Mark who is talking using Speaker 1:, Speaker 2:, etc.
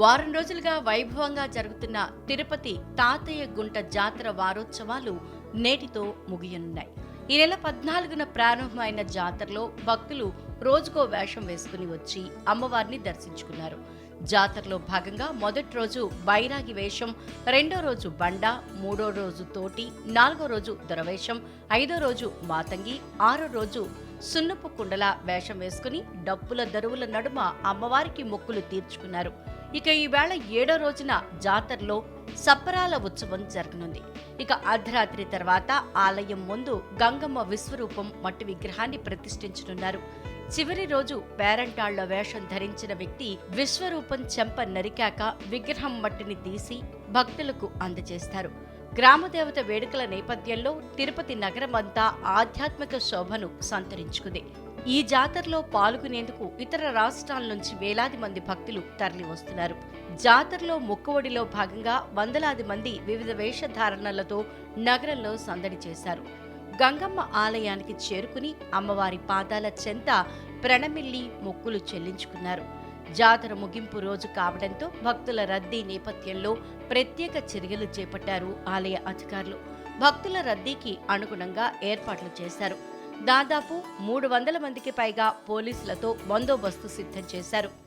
Speaker 1: వారం రోజులుగా వైభవంగా జరుగుతున్న తిరుపతి తాతయ్య గుంట జాతర వారోత్సవాలు నేటితో ముగియనున్నాయి. ఈ నెల పద్నాలుగున ప్రారంభమైన జాతరలో భక్తులు రోజుకో వేషం వేసుకుని వచ్చి అమ్మవారిని దర్శించుకున్నారు. జాతరలో భాగంగా మొదటి రోజు బైరాగి వేషం రెండో రోజు బండ మూడో రోజు తోటి నాలుగో రోజు దొరవేషం ఐదో రోజు మాతంగి ఆరో రోజు సున్నపు కుండల వేషం వేసుకుని డప్పుల దరువుల నడుమ అమ్మవారికి మొక్కులు తీర్చుకున్నారు. ఇక ఈవేళ ఏడో రోజున జాతరలో సప్పరాల ఉత్సవం జరగనుంది. ఇక అర్ధరాత్రి తర్వాత ఆలయం ముందు గంగమ్మ విశ్వరూపం మట్టి విగ్రహాన్ని ప్రతిష్ఠించనున్నారు. చివరి రోజు పేరంటాళ్ళ వేషం ధరించిన వ్యక్తి విశ్వరూపం చెంప నరికాక విగ్రహం మట్టిని తీసి భక్తులకు అందజేస్తారు. గ్రామదేవత వేడుకల నేపథ్యంలో తిరుపతి నగరమంతా ఆధ్యాత్మిక శోభను సంతరించుకుంది. ఈ జాతరలో పాల్గొనేందుకు ఇతర రాష్ట్రాల నుంచి వేలాది మంది భక్తులు తరలి వస్తున్నారు జాతరలో మొక్కువడిలో భాగంగా వందలాది మంది వివిధ వేషధారణలతో నగరంలో సందడి చేశారు. గంగమ్మ ఆలయానికి చేరుకుని అమ్మవారి పాదాల చెంత ప్రణమిల్లి మొక్కులు చెల్లించుకున్నారు. జాతర ముగింపు రోజు కావడంతో భక్తుల రద్దీ నేపథ్యంలో ప్రత్యేక చర్యలు చేపట్టారు ఆలయ అధికారులు. భక్తుల రద్దీకి అనుగుణంగా ఏర్పాట్లు చేశారు. దాదాపు మూడు వందల మందికి పైగా పోలీసులతో బందోబస్తు సిద్ధం చేశారు.